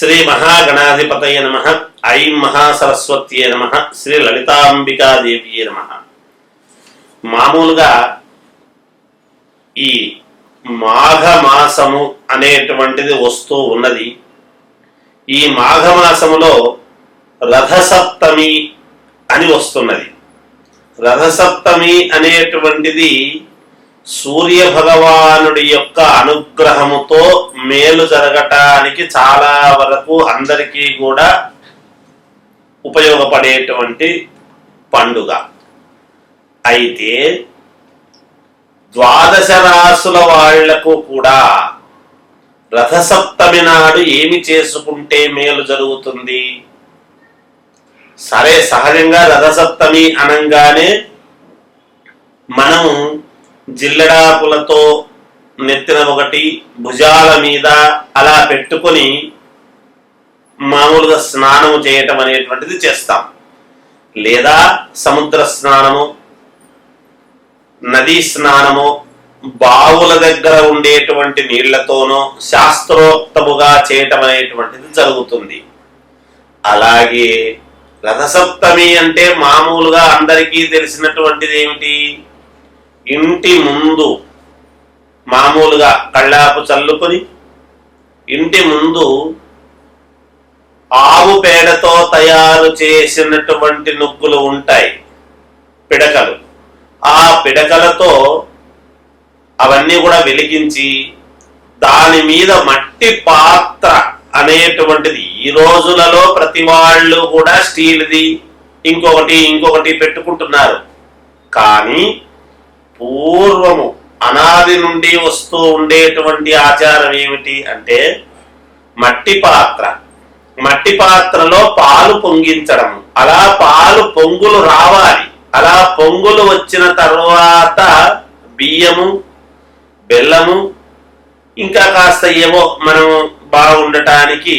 శ్రీ మహాగణాధిపతయ నమ. ఐం మహాసరస్వత్యే నమ. శ్రీ లలితాంబికాదేవియే నమ. మామూలుగా ఈ మాఘమాసము అనేటువంటిది వస్తూ ఉన్నది. ఈ మాఘమాసములో రథసప్తమి అని వస్తున్నది. రథసప్తమి అనేటువంటిది సూర్య భగవానుడి యొక్క అనుగ్రహముతో మేలు జరగటానికి చాలా వరకు అందరికీ కూడా ఉపయోగపడేటువంటి పండుగ. అయితే ద్వాదశ రాసుల వాళ్ళకు కూడా రథసప్తమి నాడు ఏమి చేసుకుంటే మేలు జరుగుతుంది? సరే సహజంగా రథసప్తమి అనంగానే మనం జిల్లడాపులతో నెత్తిన ఒకటి భుజాల మీద అలా పెట్టుకొని మామూలుగా స్నానము చేయటం అనేటువంటిది చేస్తాం. లేదా సముద్ర స్నానము నదీ స్నానము బావుల దగ్గర ఉండేటువంటి నీళ్ళతోనో శాస్త్రోక్తముగా చేయటం అనేటువంటిది జరుగుతుంది. అలాగే రథసప్తమి అంటే మామూలుగా అందరికీ తెలిసినటువంటిది ఏమిటి? ఇంటి ముందు మామూలుగా కళ్ళాపు చల్లుకొని ఇంటి ముందు ఆవు పేడతో తయారు చేసినటువంటి నుగ్గులు ఉంటాయి పిడకలు. ఆ పిడకలతో అవన్నీ కూడా వెలిగించి దాని మీద మట్టి పాత్ర అనేటువంటిది. ఈ రోజులలో ప్రతి వాళ్ళు కూడా స్టీల్ది ఇంకొకటి ఇంకొకటి పెట్టుకుంటున్నారు. కానీ పూర్వము అనాది నుండి వస్తూ ఉండేటువంటి ఆచారం ఏమిటి అంటే మట్టి పాత్ర. మట్టి పాత్రలో పాలు పొంగించడం అలా పాలు పొంగులు రావాలి. అలా పొంగులు వచ్చిన తర్వాత బియ్యము బెల్లము ఇంకా కాస్త ఏవో మనం బాగుండటానికి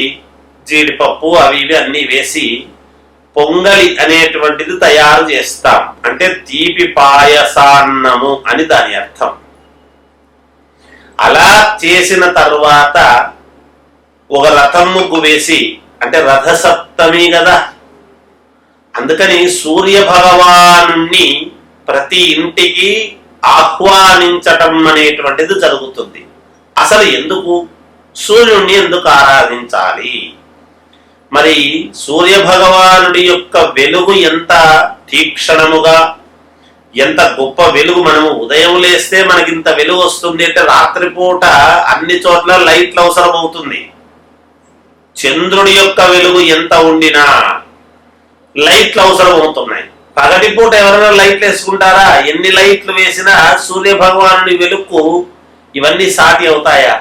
జీడిపప్పు అవి ఇవి అన్నీ వేసి పొంగలి అనేటువంటిది తయారు చేస్తాం. అంటే తీపి పాయసాన్నము అని దాని అర్థం. అలా చేసిన తరువాత ఒక రథం ముగ్గు వేసి అంటే రథసప్తమి కదా అందుకని సూర్య భగవాను ప్రతి ఇంటికి ఆహ్వానించటం అనేటువంటిది జరుగుతుంది. అసలు ఎందుకు? సూర్యుణ్ణి ఎందుకు ఆరాధించాలి? మరి సూర్య భగవానుడి యొక్క వెలుగు ఎంత తీక్షణముగా ఎంత గొప్ప వెలుగు మనము ఉదయం లేస్తే మనకి ఇంత వెలుగు వస్తుంది అంటే రాత్రిపూట అన్ని చోట్ల లైట్లు అవసరం అవుతుంది చంద్రుడి యొక్క వెలుగు ఎంత ఉండినా లైట్లు అవసరం అవుతున్నాయి పగటిపూట ఎవరైనా లైట్లు వేసుకుంటారా? ఎన్ని లైట్లు వేసినా సూర్య భగవానుడి వెలుగు ఇవన్నీ సాటి అవుతాయా?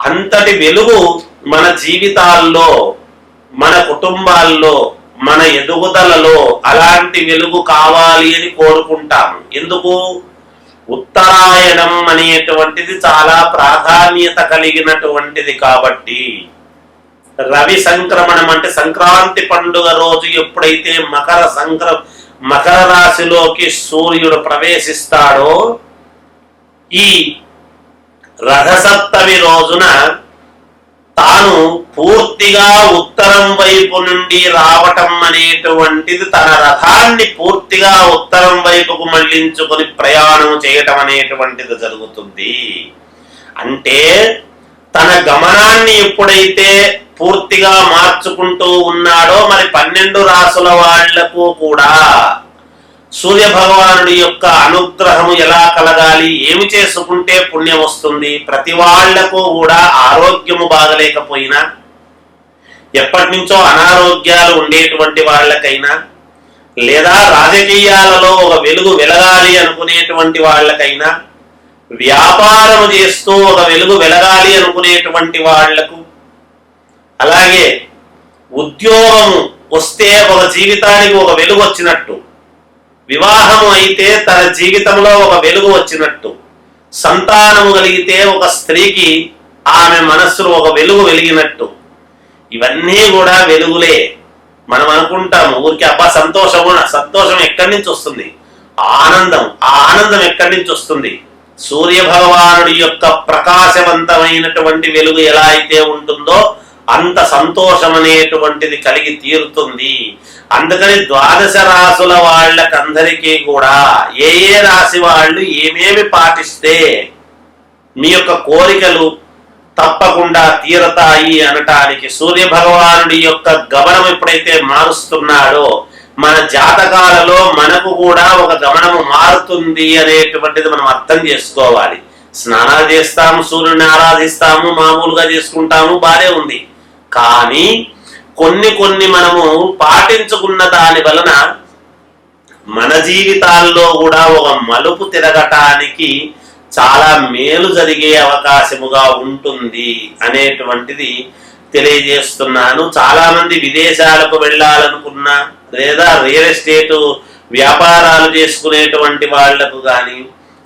అంతటి వెలుగు మన జీవితాల్లో మన కుటుంబాల్లో మన ఎదుగుదలలో అలాంటి వెలుగు కావాలి అని కోరుకుంటాము. ఎందుకు? ఉత్తరాయణం అనేటువంటిది చాలా ప్రాధాన్యత కలిగినటువంటిది కాబట్టి. రవి సంక్రమణం అంటే సంక్రాంతి పండుగ రోజు ఎప్పుడైతే మకర సంక్ర మకర రాశిలోకి సూర్యుడు ప్రవేశిస్తాడో ఈ రథసప్తమి రోజున తాను పూర్తిగా ఉత్తరం వైపు నుండి రావటం అనేటువంటిది తన రథాన్ని పూర్తిగా ఉత్తరం వైపుకు మళ్ళించుకొని ప్రయాణం చేయటం అనేటువంటిది జరుగుతుంది. అంటే తన గమనాన్ని ఎప్పుడైతే పూర్తిగా మార్చుకుంటూ ఉన్నాడో మరి పన్నెండు రాసుల వాళ్ళకు కూడా సూర్య భగవానుడి యొక్క అనుగ్రహము ఎలా కలగాలి ఏమి చేసుకుంటే పుణ్యం వస్తుంది ప్రతి వాళ్ళకు కూడా ఆరోగ్యము బాగలేకపోయినా ఎప్పటి నుంచో అనారోగ్యాలు ఉండేటువంటి వాళ్ళకైనా లేదా రాజకీయాలలో ఒక వెలుగు వెలగాలి అనుకునేటువంటి వాళ్ళకైనా వ్యాపారం చేస్తూ ఒక వెలుగు వెలగాలి అనుకునేటువంటి వాళ్ళకు అలాగే ఉద్యోగము వస్తే ఒక జీవితానికి ఒక వెలుగు వచ్చినట్టు వివాహము అయితే తన జీవితంలో ఒక వెలుగు వచ్చినట్టు. సంతానము కలిగితే ఒక స్త్రీకి ఆమె మనస్సులో ఒక వెలుగు వెలిగినట్టు. ఇవన్నీ కూడా వెలుగులే. మనం అనుకుంటాము ఊరికి అబ్బా సంతోషము సంతోషం ఎక్కడి నుంచి వస్తుంది? ఆనందం ఆ ఆనందం ఎక్కడి నుంచి వస్తుంది? సూర్య భగవానుడి యొక్క ప్రకాశవంతమైనటువంటి వెలుగు ఎలా అయితే ఉంటుందో అంత సంతోషం అనేటువంటిది కలిగి తీరుతుంది. అందుకని ద్వాదశ రాసుల వాళ్ళకందరికీ కూడా ఏ ఏ రాశి వాళ్ళు ఏమేమి పాటిస్తే మీ యొక్క కోరికలు తప్పకుండా తీరతాయి అనటానికి సూర్య భగవానుడి యొక్క గమనం ఎప్పుడైతే మారుస్తున్నాడో మన జాతకాలలో మనకు కూడా ఒక గమనము మారుతుంది అనేటువంటిది మనం అర్థం చేసుకోవాలి. స్నానాలు చేస్తాము సూర్యుని ఆరాధిస్తాము మామూలుగా చేసుకుంటాము బానే ఉంది. కానీ కొన్ని కొన్ని మనము పాటించుకున్న దాని వలన మన జీవితాల్లో కూడా ఒక మలుపు తిరగటానికి చాలా మేలు జరిగే అవకాశముగా ఉంటుంది అనేటువంటిది తెలియజేస్తున్నాను. చాలామంది విదేశాలకు వెళ్ళాలనుకున్నా లేదా రియల్ ఎస్టేట్ వ్యాపారాలు చేసుకునేటువంటి వాళ్ళకు కానీ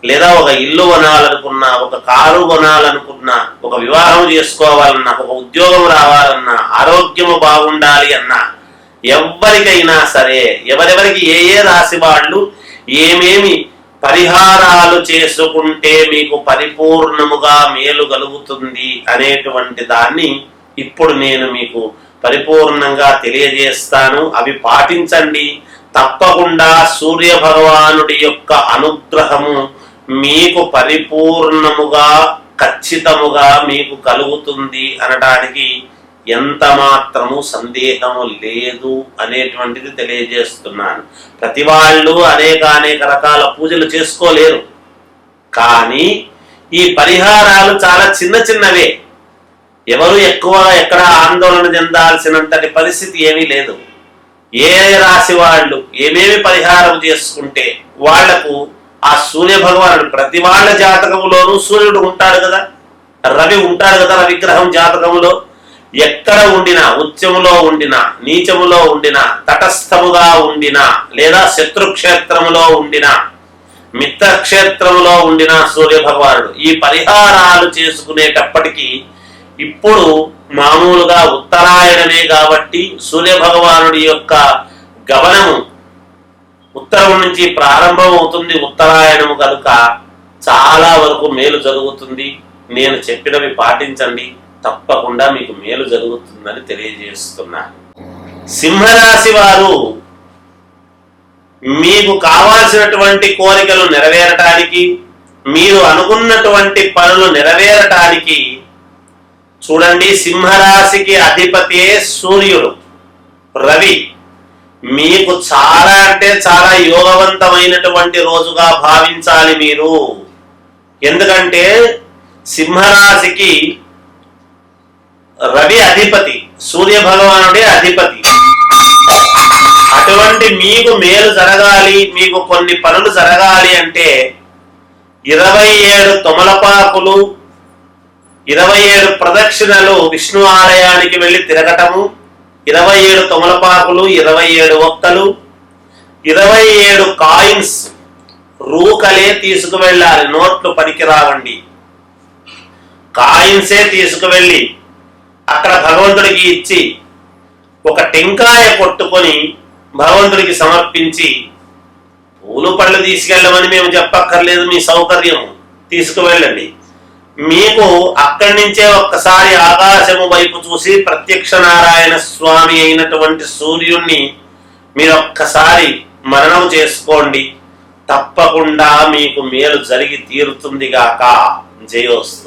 లేదా ఒక ఇల్లు కొనాలనుకున్నా ఒక కారు కొనాలనుకున్నా ఒక వివాహం చేసుకోవాలన్నా ఒక ఉద్యోగం రావాలన్నా ఆరోగ్యము బాగుండాలి అన్నా. ఎవరికైనా సరే ఎవరెవరికి ఏ ఏ రాశి వాళ్ళు ఏమేమి పరిహారాలు చేసుకుంటే మీకు పరిపూర్ణముగా మేలు కలుగుతుంది అనేటువంటి దాన్ని ఇప్పుడు నేను మీకు పరిపూర్ణంగా తెలియజేస్తాను. అవి పాటించండి. తప్పకుండా సూర్య భగవానుడి యొక్క అనుగ్రహము మీకు పరిపూర్ణముగా ఖచ్చితముగా మీకు కలుగుతుంది అనడానికి ఎంత మాత్రము సందేహము లేదు అనేటువంటిది తెలియజేస్తున్నాను. ప్రతి వాళ్ళు అనేక అనేక రకాల పూజలు చేసుకోలేరు. కానీ ఈ పరిహారాలు చాలా చిన్న చిన్నవే. ఎవరు ఎక్కువ ఎక్కడ ఆందోళన చెందాల్సినంతటి పరిస్థితి ఏమీ లేదు. ఏ రాశి వాళ్ళు ఏమేమి పరిహారం చేసుకుంటే వాళ్ళకు ఆ సూర్య భగవానుడు ప్రతి వాళ్ళ జాతకంలోనూ సూర్యుడు ఉంటాడు కదా. రవి ఉంటాడు కదా రవిగ్రహం జాతకంలో ఎక్కడ ఉండినా ఉత్యములో ఉండినా నీచములో ఉండినా తటస్థముగా ఉండినా లేదా శత్రుక్షేత్రములో ఉండినా మిత్రక్షేత్రములో ఉండిన సూర్య భగవానుడు ఈ పరిహారాలు చేసుకునేటప్పటికీ ఇప్పుడు మామూలుగా ఉత్తరాయణమే కాబట్టి సూర్య భగవానుడి యొక్క గమనము ఉత్తరం నుంచి ప్రారంభం అవుతుంది ఉత్తరాయణము కనుక చాలా వరకు మేలు జరుగుతుంది. నేను చెప్పినవి పాటించండి. తప్పకుండా మీకు మేలు జరుగుతుందని తెలియజేస్తున్నాను సింహరాశి వారు మీకు కావాల్సినటువంటి కోరికలు నెరవేరటానికి మీరు అనుకున్నటువంటి పనులు నెరవేరటానికి చూడండి సింహరాశికి అధిపతే సూర్యుడు రవి. మీకు చాలా అంటే చాలా యోగవంతమైనటువంటి రోజుగా భావించాలి మీరు. ఎందుకంటే సింహరాశికి రవి అధిపతి సూర్య భగవానుడే అధిపతి. అటువంటి మీకు మేలు జరగాలి మీకు కొన్ని పనులు జరగాలి అంటే ఇరవై ఏడు తొమలపాకులు ఇరవై ఏడు ప్రదక్షిణలు విష్ణు ఆలయానికి వెళ్ళి తిరగటము ఇరవై ఏడు తొమలపాకులు ఇరవై ఏడు ఒక్కలు ఇరవై ఏడు కాయిన్స్ రూకలే తీసుకువెళ్ళాలి నోట్లు పనికి రావండి. కాయిన్సే తీసుకువెళ్ళి అక్కడ భగవంతుడికి ఇచ్చి ఒక టెంకాయ కొట్టుకొని భగవంతుడికి సమర్పించి పూలు పళ్ళు తీసుకెళ్ళమని మేము చెప్పక్కర్లేదు మీ సౌకర్యం. తీసుకువెళ్ళండి. మీకు అక్కడి నుంచే ఒక్కసారి ఆకాశము వైపు చూసి ప్రత్యక్ష నారాయణ స్వామి అయినటువంటి సూర్యుణ్ణి మీరు ఒక్కసారి మరణం చేసుకోండి. తప్పకుండా మీకు మేలు జరిగి తీరుతుంది గాక జయోస్తు.